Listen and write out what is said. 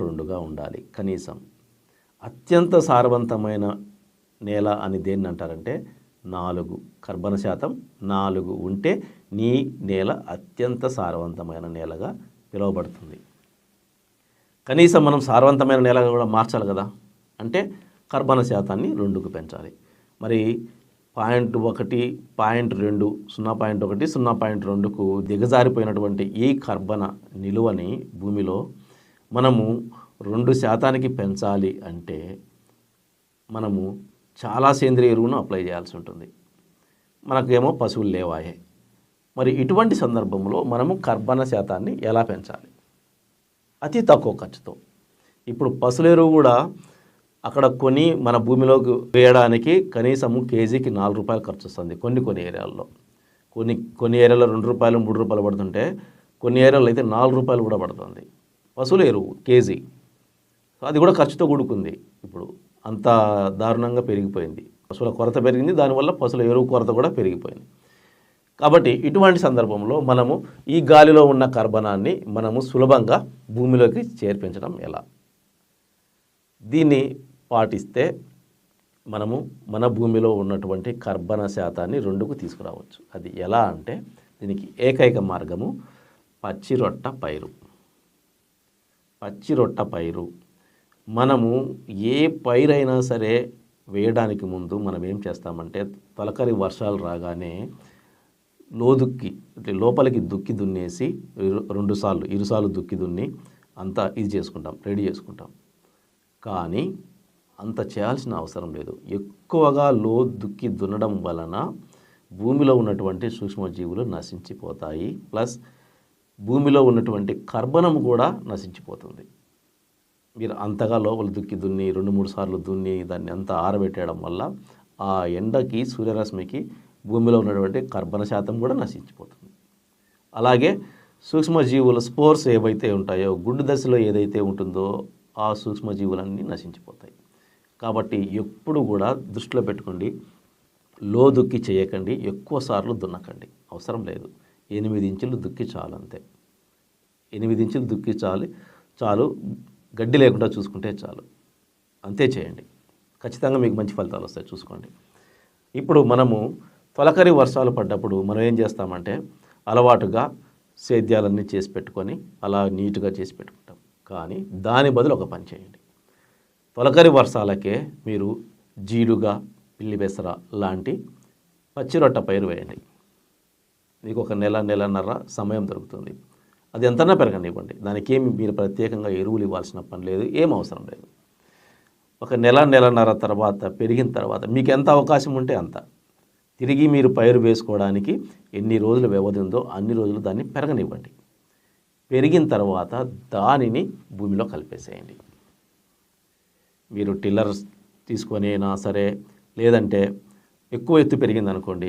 రెండుగా ఉండాలి. కనీసం అత్యంత సారవంతమైన నేల అని దేన్ని అంటారంటే నాలుగు కర్బన శాతం నాలుగు ఉంటే నీ నేల అత్యంత సారవంతమైన నేలగా పిలువబడుతుంది. కనీసం మనం సారవంతమైన నేలగా కూడా మార్చాలి కదా? అంటే కర్బన శాతాన్ని రెండుకు పెంచాలి. మరి పాయింట్ ఒకటి పాయింట్ రెండు సున్నా పాయింట్ ఒకటి సున్నా పాయింట్ రెండుకు దిగజారిపోయినటువంటి ఈ కర్బన నిలువని భూమిలో మనము రెండు శాతానికి పెంచాలి అంటే మనము చాలా సేంద్రియ ఎరువును అప్లై చేయాల్సి ఉంటుంది. మనకేమో పశువులు లేవాయే. మరి ఇటువంటి సందర్భంలో మనము కర్బన శాతాన్ని ఎలా పెంచాలి? అతి తక్కువ ఖర్చుతో. ఇప్పుడు పశువుల ఎరువు కూడా అక్కడ కొని మన భూమిలోకి వేయడానికి కనీసము కేజీకి నాలుగు రూపాయలు ఖర్చు వస్తుంది కొన్ని కొన్ని ఏరియాల్లో. కొన్ని కొన్ని ఏరియాలో రెండు రూపాయలు మూడు రూపాయలు పడుతుంటే కొన్ని ఏరియాలో అయితే నాలుగు రూపాయలు కూడా పడుతుంది. పశువుల ఎరువు కేజీ అది కూడా ఖర్చుతో కూడుకుంది. ఇప్పుడు అంత దారుణంగా పెరిగిపోయింది. పశువుల కొరత పెరిగింది దానివల్ల పశువుల ఎరువు కొరత కూడా పెరిగిపోయింది. కాబట్టి ఇటువంటి సందర్భంలో మనము ఈ గాలిలో ఉన్న కర్బనాన్ని మనము సులభంగా భూమిలోకి చేర్పించడం ఎలా? దీన్ని పాటిస్తే మనము మన భూమిలో ఉన్నటువంటి కర్బన శాతాన్ని రెండుకు తీసుకురావచ్చు. అది ఎలా అంటే దీనికి ఏకైక మార్గము పచ్చిరొట్ట పైరు. పచ్చిరొట్ట పైరు. మనము ఏ పైరైనా సరే వేయడానికి ముందు మనం ఏం చేస్తామంటే తొలకరి వర్షాలు రాగానే లోదుక్కి అంటే లోపలికి దుక్కి దున్నేసి రెండుసార్లు ఇరుసార్లు దుక్కి దున్ని అంతా ఇది చేసుకుంటాం రెడీ చేసుకుంటాం. కానీ అంత చేయాల్సిన అవసరం లేదు. ఎక్కువగా లో దుక్కి దున్నడం వలన భూమిలో ఉన్నటువంటి సూక్ష్మజీవులు నశించిపోతాయి. ప్లస్ భూమిలో ఉన్నటువంటి కర్బనం కూడా నశించిపోతుంది. మీరు అంతగా లోపల దుక్కి దున్ని రెండు మూడు సార్లు దున్ని దాన్ని అంతా ఆరబెట్టడం వల్ల ఆ ఎండకి సూర్యరశ్మికి భూమిలో ఉన్నటువంటి కర్బన శాతం కూడా నశించిపోతుంది. అలాగే సూక్ష్మజీవుల స్పోర్స్ ఏవైతే ఉంటాయో గుడ్డు దశలో ఏదైతే ఉంటుందో ఆ సూక్ష్మజీవులన్నీ నశించిపోతాయి. కాబట్టి ఎప్పుడు కూడా దృష్టిలో పెట్టుకోండి లో దుక్కి చేయకండి ఎక్కువ సార్లు దున్నకండి. అవసరం లేదు. ఎనిమిది ఇంచులు దుక్కి చాలు అంతే. ఎనిమిది ఇంచులు దుక్కి చాలు చాలు గడ్డి లేకుండా చూసుకుంటే చాలు. అంతే చేయండి. ఖచ్చితంగా మీకు మంచి ఫలితాలు వస్తాయి చూసుకోండి. ఇప్పుడు మనము తొలకరి వర్షాలు పడ్డప్పుడు మనం ఏం చేస్తామంటే అలవాటుగా సేద్యాలన్నీ చేసి పెట్టుకొని అలా నీట్గా చేసి పెట్టుకుంటాం. కానీ దాని బదులు ఒక పని చేయండి. తొలకరి వర్షాలకే మీరు జీడుగా పిల్లి బెసర లాంటి పచ్చిరొట్ట పైరు వేయండి. మీకు ఒక నెల నెలన్నర సమయం దొరుకుతుంది. అది ఎంతన్నా పెరగనివ్వండి. దానికి ఏమి మీరు ప్రత్యేకంగా ఎరువులు ఇవ్వాల్సిన పని లేదు ఏం అవసరం లేదు. ఒక నెల నెలన్నర తర్వాత పెరిగిన తర్వాత మీకు ఎంత అవకాశం ఉంటే అంత. తిరిగి మీరు పైరు వేసుకోవడానికి ఎన్ని రోజులు వ్యవధి ఉందో అన్ని రోజులు దాన్ని పెరగనివ్వండి. పెరిగిన తర్వాత దానిని భూమిలో కలిపేసేయండి. మీరు టిల్లర్ తీసుకొని అయినా సరే లేదంటే ఎక్కువ ఎత్తు పెరిగిందనుకోండి